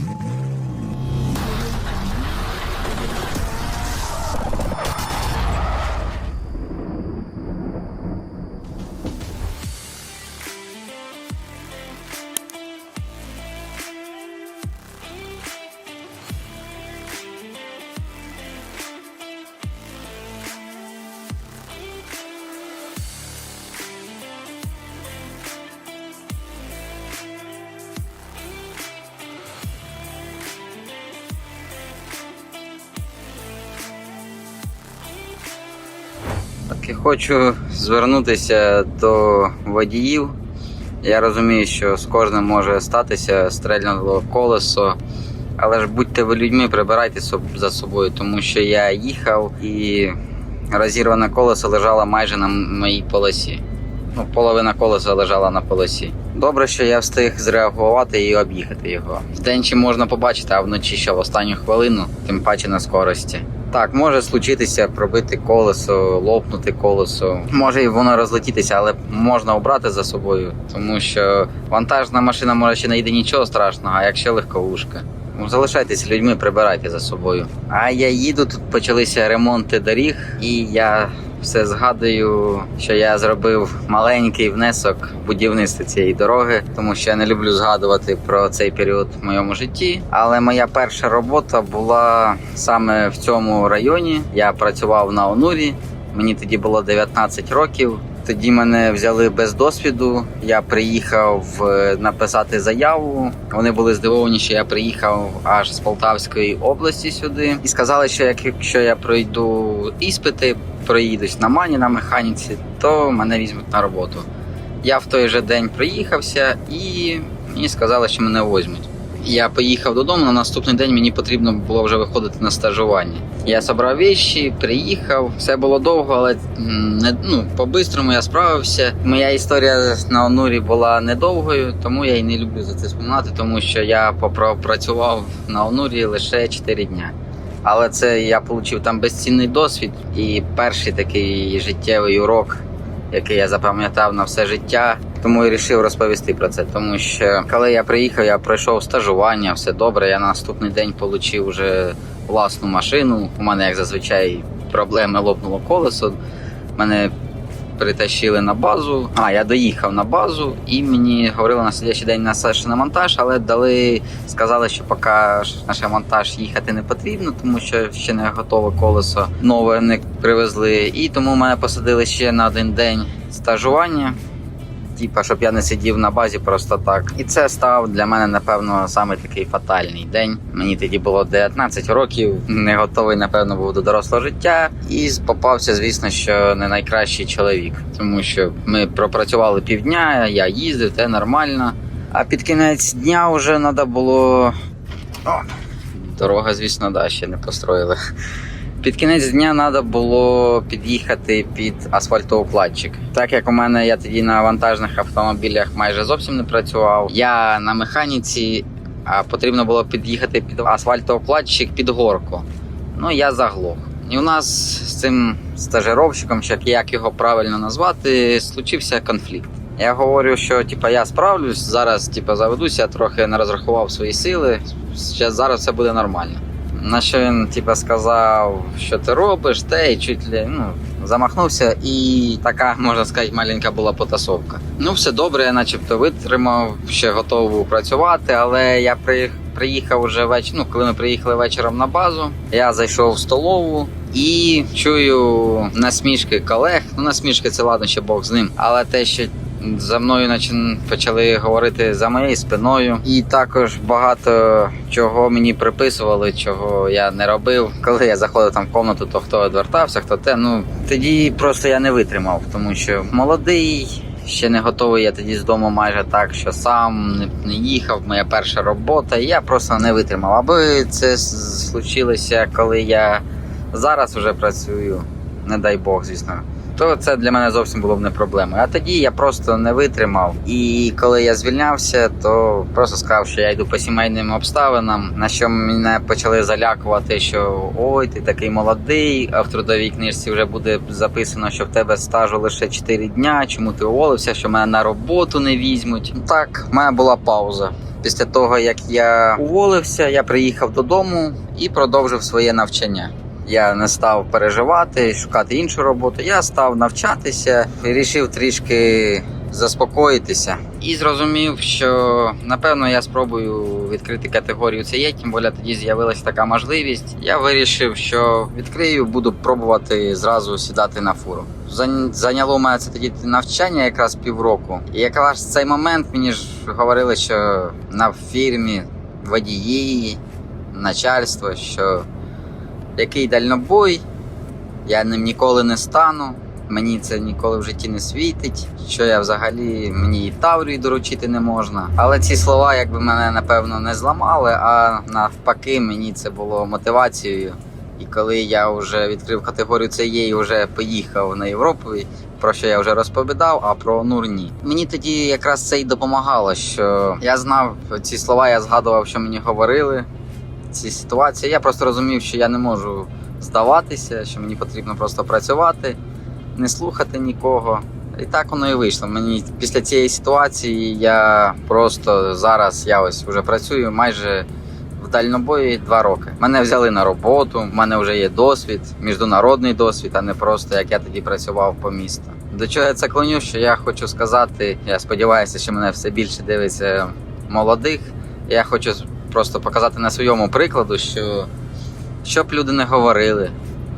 Mm-hmm. Хочу звернутися до водіїв. Я розумію, що з кожним може статися стрельнуло колесо. Але ж будьте ви людьми, прибирайте за собою, тому що я їхав і розірване колесо лежало майже на моїй полосі. Ну, половина колеса лежала на полосі. Добре, що я встиг зреагувати і об'їхати його. Вдень чи можна побачити, а вночі що в останню хвилину, тим паче на скорості. Так, може случитися пробити колесо, лопнути колесо. Може і воно розлетітися, але можна обрати за собою, тому що вантажна машина може ще не йде нічого страшного, а якщо легковушка. Залишайтеся Залишайтесь людьми, прибирайте за собою. А я їду, тут почалися ремонти доріг, і я все згадую, що я зробив маленький внесок в будівництво цієї дороги, тому що я не люблю згадувати про цей період в моєму житті. Але моя перша робота була саме в цьому районі. Я працював на Онурі. Мені тоді було 19 років. Тоді мене взяли без досвіду. Я приїхав е, написати заяву. Вони були здивовані, що я приїхав аж з Полтавської області сюди, і сказали, що якщо я пройду іспити, проїдусь на мані на механіці, то мене візьмуть на роботу. Я в той же день приїхався і мені сказали, що мене возьмуть. Я поїхав додому. На наступний день мені потрібно було вже виходити на стажування. Я зібрав віші, приїхав. Все було довго, але не ну по-бистрому я справився. Моя історія на Онурі була недовгою, тому я і не люблю за це споминати, тому що я попрацював на Онурі лише 4 дня. Але це я отримав там безцінний досвід і перший такий життєвий урок, який я запам'ятав на все життя. Тому і вирішив розповісти про це. Тому що коли я приїхав, я пройшов стажування, все добре. Я на наступний день отримав вже власну машину. У мене, як зазвичай, проблеми лопнуло колесо. Мене притащили на базу. А, я доїхав на базу, і мені говорили на слідчий день на ще на монтаж, але дали, сказали, що поки наш монтаж їхати не потрібно, тому що ще не готове колесо нове не привезли. І тому мене посадили ще на один день стажування. Типа, щоб я не сидів на базі просто так. І це став для мене, напевно, саме такий фатальний день. Мені тоді було 19 років, не готовий, напевно, був до дорослого життя. І попався, звісно, що не найкращий чоловік, тому що ми пропрацювали півдня, я їздив, те нормально. А під кінець дня вже треба було. О, дорога, звісно, да, ще не построїли. Під кінець дня треба було під'їхати під асфальтоукладчик. Так як у мене я тоді на вантажних автомобілях майже зовсім не працював. Я на механіці, а потрібно було під'їхати під асфальтоукладчик під горку. Ну я заглох. І у нас з цим стажировщиком, як його правильно назвати, случився конфлікт. Я говорю, що типа я справлюсь, зараз типа заведуся, трохи не розрахував свої сили. Зараз все буде нормально. На що він типа сказав, що ти робиш, те і чуть ли ну, замахнувся, і така, можна сказати, маленька була потасовка. Ну, все добре, я начебто витримав, ще готовий працювати, але я приїхав уже вечір. Ну, коли ми приїхали вечором на базу, я зайшов в столову і чую насмішки колег. Ну, насмішки це ладно, ще Бог з ним. Але те, що за мною почали говорити за моєю спиною, і також багато чого мені приписували, чого я не робив. Коли я заходив там в комнату, то хто відвертався, хто те. Ну тоді просто я не витримав, тому що молодий. Ще не готовий я тоді з дому майже так, що сам не, їхав. Моя перша робота, я просто не витримав. Аби це случилося, коли я зараз вже працюю, не дай Бог, звісно то це для мене зовсім було б не проблемою. А тоді я просто не витримав. І коли я звільнявся, то просто сказав, що я йду по сімейним обставинам. На що мене почали залякувати, що ой, ти такий молодий, а в трудовій книжці вже буде записано, що в тебе стажу лише 4 дня. Чому ти уволився, що мене на роботу не візьмуть? Так, в мене була пауза. Після того, як я уволився, я приїхав додому і продовжив своє навчання. Я не став переживати, шукати іншу роботу. Я став навчатися, вирішив трішки заспокоїтися і зрозумів, що напевно я спробую відкрити категорію цієї, тим більше тоді з'явилася така можливість. Я вирішив, що відкрию, буду пробувати зразу сідати на фуру. Зайняло мене це тоді навчання якраз півроку. І якраз цей момент мені ж говорили, що на фірмі водії, начальство, що який дальнобой, я ним ніколи не стану. Мені це ніколи в житті не світить. Що я взагалі мені і Таврію доручити не можна. Але ці слова, якби мене напевно не зламали, а навпаки, мені це було мотивацією. І коли я вже відкрив категорію цієї, і вже поїхав на Європу, про що я вже розповідав, а про Онур ні. Мені тоді якраз це й допомагало, що я знав ці слова, я згадував, що мені говорили. Ці ситуації. Я просто розумів, що я не можу здаватися, що мені потрібно просто працювати, не слухати нікого. І так воно і вийшло. Мені після цієї ситуації я просто зараз я ось вже працюю майже в дальнобої два роки. Мене взяли на роботу, в мене вже є досвід, міжнародний досвід, а не просто як я тоді працював по місту. До чого я це клоню, що я хочу сказати, я сподіваюся, що мене все більше дивиться молодих. Я хочу просто показати на своєму прикладу, що щоб люди не говорили,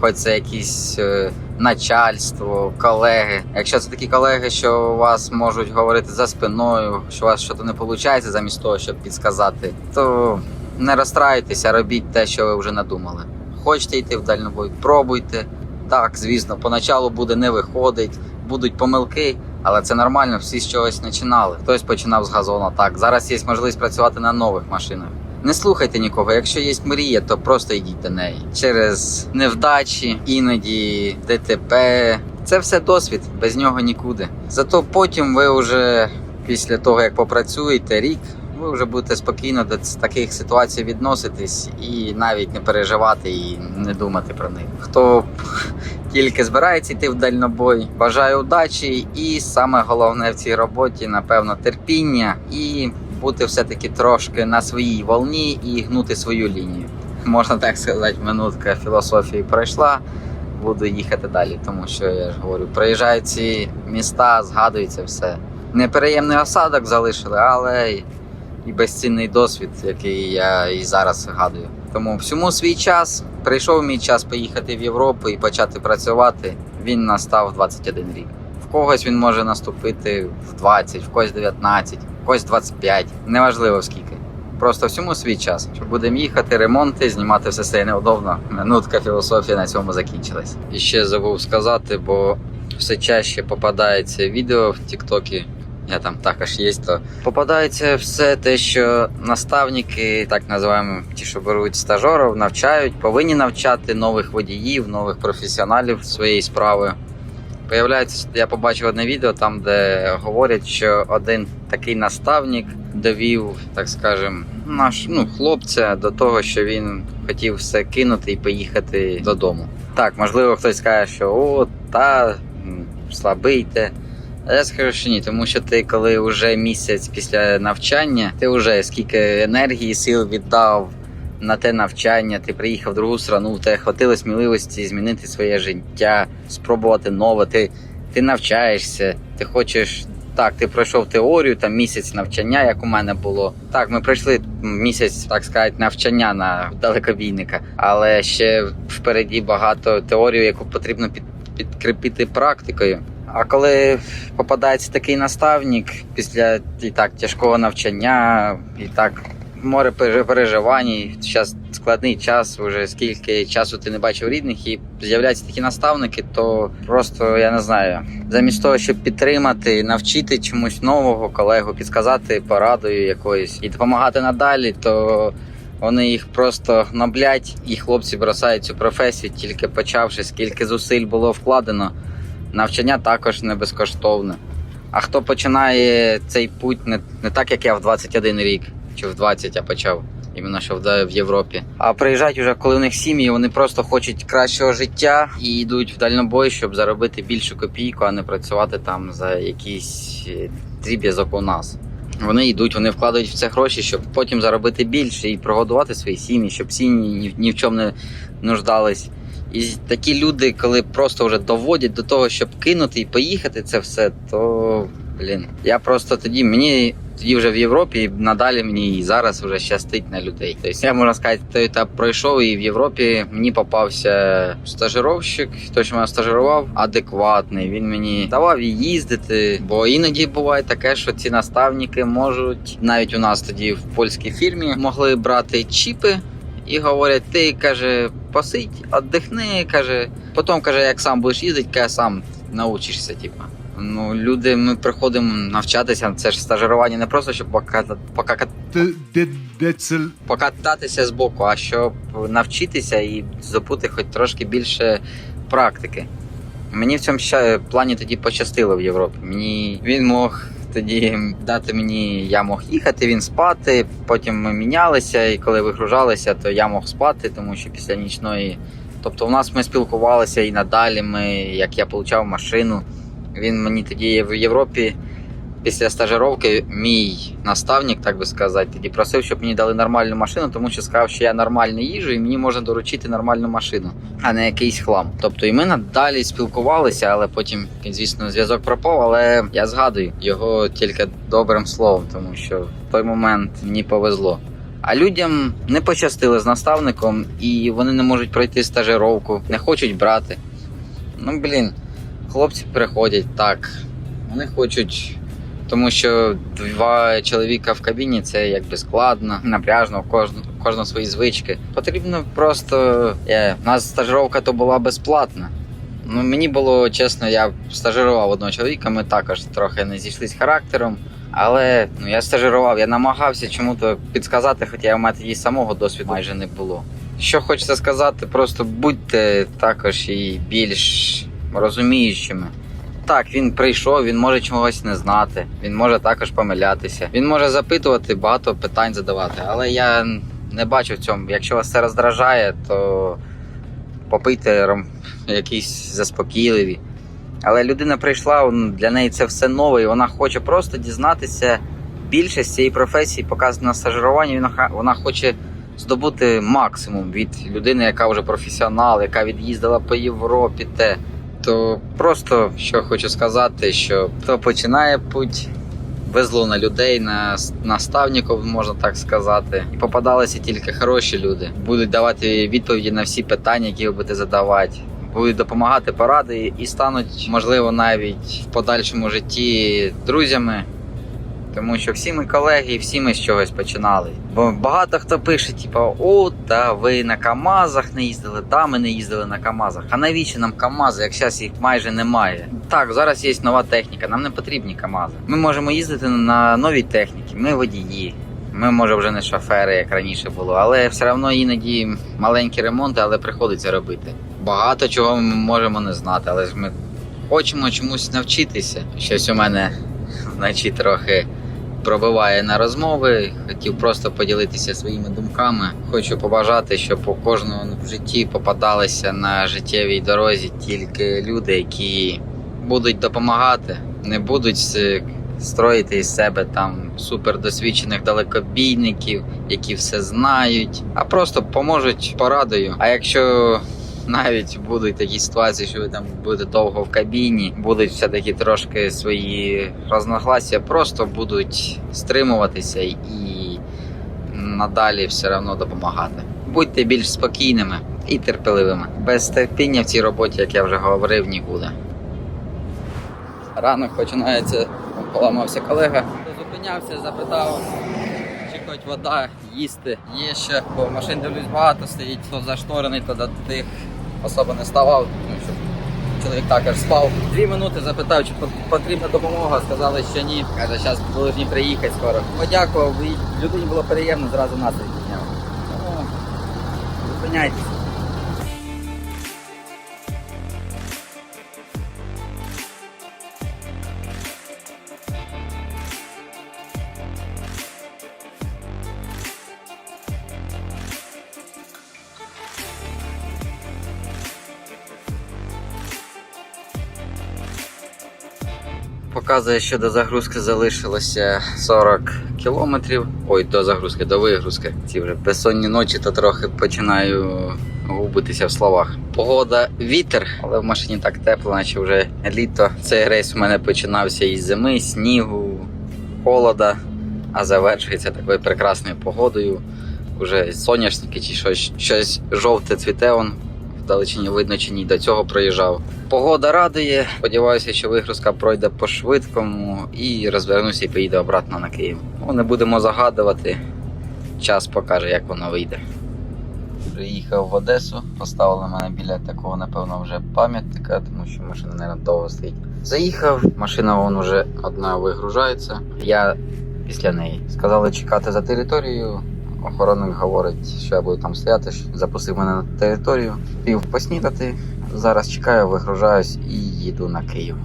хоч це якісь е, начальство, колеги. Якщо це такі колеги, що вас можуть говорити за спиною, що у вас щось не виходить замість того, щоб підсказати, то не розстраюйтеся, робіть те, що ви вже надумали. Хочете йти в дальнобой, пробуйте. Так, звісно, поначалу буде не виходить, будуть помилки, але це нормально, всі з чогось починали. Хтось починав з газона. Так, зараз є можливість працювати на нових машинах. Не слухайте нікого. Якщо є мрія, то просто йдіть до неї. Через невдачі, іноді ДТП. Це все досвід, без нього нікуди. Зато потім ви вже після того, як попрацюєте рік, ви вже будете спокійно до таких ситуацій відноситись і навіть не переживати і не думати про них. Хто тільки збирається йти в дальнобой, бажаю удачі, і саме головне в цій роботі, напевно, терпіння і бути все-таки трошки на своїй волні і гнути свою лінію. Можна так сказати, минутка філософії пройшла. Буду їхати далі, тому що я ж говорю, проїжджають ці міста, згадується все. Неприємний осадок залишили, але і безцінний досвід, який я і зараз згадую. Тому всьому свій час прийшов мій час поїхати в Європу і почати працювати. Він настав 21 рік. В когось він може наступити в 20, в когось 19, в когось 25. Неважливо скільки. Просто всьому свій час. Що будемо їхати, ремонти, знімати все це неудобно. Минутка філософія на цьому закінчилась. І ще забув сказати, бо все чаще попадається відео в Тіктокі. Я там також є, то попадається все те, що наставники, так називаємо ті, що беруть стажерів, навчають, повинні навчати нових водіїв, нових професіоналів своєї справи. Появляється, я побачив одне відео там, де говорять, що один такий наставник довів, так скажем, наш ну, хлопця до того, що він хотів все кинути і поїхати додому. Так, можливо, хтось скаже, що о, та слабий те. А я скажу, що ні, тому що ти, коли вже місяць після навчання, ти вже скільки енергії, сил віддав на те навчання, ти приїхав в другу страну, в тебе хватило сміливості змінити своє життя, спробувати нове. Ти, ти навчаєшся, ти хочеш. Так, ти пройшов теорію, там місяць навчання, як у мене було. Так, ми пройшли місяць, так сказати, навчання на далекобійника, але ще впереді багато теорії, яку потрібно під, підкріпити практикою. А коли попадається такий наставник після і так тяжкого навчання, і так море переживань, зараз складний час, вже скільки часу ти не бачив рідних, і з'являються такі наставники, то просто я не знаю. Замість того, щоб підтримати, навчити чомусь нового колегу, підказати порадою якоюсь і допомагати надалі, то вони їх просто гноблять, і хлопці бросають цю професію, тільки почавши, скільки зусиль було вкладено. Навчання також не безкоштовне. А хто починає цей путь не, не так, як я в 21 рік чи в 20 я почав, іменно що в, в Європі. А приїжджають вже, коли у них сім'ї, вони просто хочуть кращого життя і йдуть в дальнобой, щоб заробити більшу копійку, а не працювати там за якийсь е, дріб'язок у нас. Вони йдуть, вони вкладають в це гроші, щоб потім заробити більше і прогодувати свої сім'ї, щоб сім'ї ні, ні в чому не нуждались. І такі люди, коли просто вже доводять до того, щоб кинути і поїхати це все, то блін. Я просто тоді мені тоді вже в Європі і надалі мені і зараз вже щастить на людей. Тобто я можна сказати, той етап пройшов, і в Європі мені попався стажировщик, той, що мене стажирував, адекватний. Він мені давав їздити. Бо іноді буває таке, що ці наставники можуть навіть у нас тоді в польській фірмі могли брати чіпи. І говорять, ти каже, посидь, віддихни, каже. Потім каже, як сам будеш їздити, каже, сам научишся. Типа. Ну, люди, ми приходимо навчатися. Це ж стажирування не просто щоб поката- покататися з боку, а щоб навчитися і здобути хоч трошки більше практики. Мені в цьому плані тоді пощастило в Європі. Мені він мог тоді дати мені, я мог їхати, він спати. Потім ми мінялися, і коли вигружалися, то я мог спати, тому що після нічної. Тобто, у нас ми спілкувалися і надалі. Ми, як я отримав машину, він мені тоді в Європі після стажировки мій наставник, так би сказати, тоді просив, щоб мені дали нормальну машину, тому що сказав, що я нормально їжу і мені можна доручити нормальну машину, а не якийсь хлам. Тобто і ми надалі спілкувалися, але потім, звісно, зв'язок пропав. Але я згадую його тільки добрим словом, тому що в той момент мені повезло. А людям не пощастило з наставником, і вони не можуть пройти стажировку, не хочуть брати. Ну блін, хлопці приходять так. Вони хочуть тому що два чоловіка в кабіні це якби складно, напряжно, у кожного, кожного свої звички. Потрібно просто. Е, у нас стажировка то була безплатна. Ну, мені було чесно, я стажирував одного чоловіка, ми також трохи не зійшлися характером. Але ну, я стажирував, я намагався чому-то підсказати, хоча у мене тоді самого досвіду майже не було. Що хочеться сказати, просто будьте також і більш розуміючими. Так, він прийшов, він може чогось не знати, він може також помилятися. Він може запитувати, багато питань задавати. Але я не бачу в цьому. Якщо вас це роздражає, то попийте якісь заспокійливі. Але людина прийшла, для неї це все нове, і вона хоче просто дізнатися більше з цієї професії, показано на стажируванні. Вона, вона хоче здобути максимум від людини, яка вже професіонал, яка від'їздила по Європі. Те. То просто що хочу сказати, що хто починає путь, везло на людей, на наставників, можна так сказати. І попадалися тільки хороші люди. Будуть давати відповіді на всі питання, які ви будете задавати. Будуть допомагати поради і стануть, можливо, навіть в подальшому житті друзями. Тому що всі ми колеги, всі ми з чогось починали. Бо багато хто пише, типу, о, та ви на КАМАЗах не їздили, та ми не їздили на КАМАЗах. А навіщо нам КАМАЗи, як зараз їх майже немає? Так, зараз є нова техніка, нам не потрібні КАМАЗи. Ми можемо їздити на новій техніці, ми водії. Ми, може, вже не шофери, як раніше було, але все одно іноді маленькі ремонти, але приходиться робити. Багато чого ми можемо не знати, але ж ми хочемо чомусь навчитися. Щось у мене вночі трохи пробиває на розмови. Хотів просто поділитися своїми думками. Хочу побажати, щоб у кожного в житті попадалися на життєвій дорозі тільки люди, які будуть допомагати, не будуть строїти із себе там супердосвідчених далекобійників, які все знають, а просто поможуть порадою. А якщо навіть будуть такі ситуації, що ви там будете довго в кабіні, будуть все-таки трошки свої розногласія, просто будуть стримуватися і надалі все одно допомагати. Будьте більш спокійними і терпеливими. Без терпіння в цій роботі, як я вже говорив, нікуди. Ранок починається, поламався колега. Зупинявся, запитав, чи хоч вода, їсти. Є ще, бо машин дивлюсь багато стоїть, то зашторений, то до тих особо не ставав, тому що чоловік також спав. Дві минути запитав, чи потрібна допомога. Сказали, що ні. Каже, зараз повинні приїхати скоро. Подякував, людині було приємно, зразу настрій підняв. Тому зупиняйтесь. Показує, що до загрузки залишилося 40 кілометрів. Ой, до загрузки, до вигрузки. Ці вже безсонні ночі, то трохи починаю губитися в словах. Погода вітер, але в машині так тепло, наче вже літо. Цей рейс у мене починався із зими, снігу, холода, а завершується такою прекрасною погодою. Уже соняшники чи щось, щось жовте цвіте он вдалечині видно чи ні. До цього проїжджав. Погода радує. Сподіваюся, що вигрузка пройде по швидкому і розвернуся і поїду обратно на Київ. Ну, не будемо загадувати. Час покаже, як воно вийде. Приїхав в Одесу, поставили мене біля такого, напевно, вже пам'ятника, тому що машина, мабуть, довго стоїть. Заїхав, машина вон уже одна вигружається. Я після неї. Сказали чекати за територією. Охоронник говорить, що я буду там стояти. Запустив мене на територію, пів поснідати. Зараз чекаю, вигружаюсь і їду на Київ.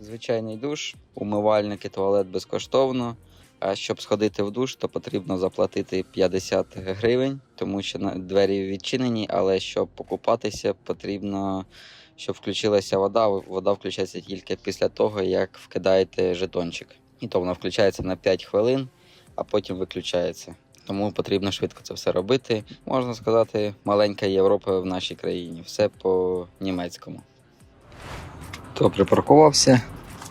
Звичайний душ, умивальник і туалет безкоштовно. А щоб сходити в душ, то потрібно заплатити 50 гривень, тому що двері відчинені, але щоб покупатися, потрібно, щоб включилася вода. Вода включається тільки після того, як вкидаєте жетончик. І то вона включається на 5 хвилин, а потім виключається. Тому потрібно швидко це все робити. Можна сказати, маленька Європа в нашій країні. Все по німецькому. То припаркувався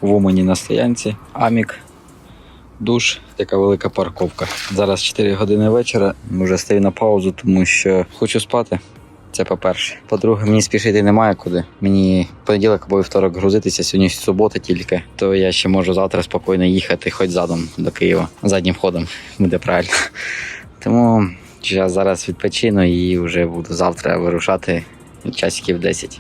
в Умані на стоянці. Амік душ, така велика парковка. Зараз 4 години вечора. Вже стою на паузу, тому що хочу спати. Це по-перше. По-друге, мені спішити немає куди. Мені понеділок або вівторок грузитися, сьогодні субота тільки. То я ще можу завтра спокійно їхати, хоч задом до Києва, заднім ходом буде правильно. Тому я зараз відпочину і вже буду завтра вирушати часиків 10.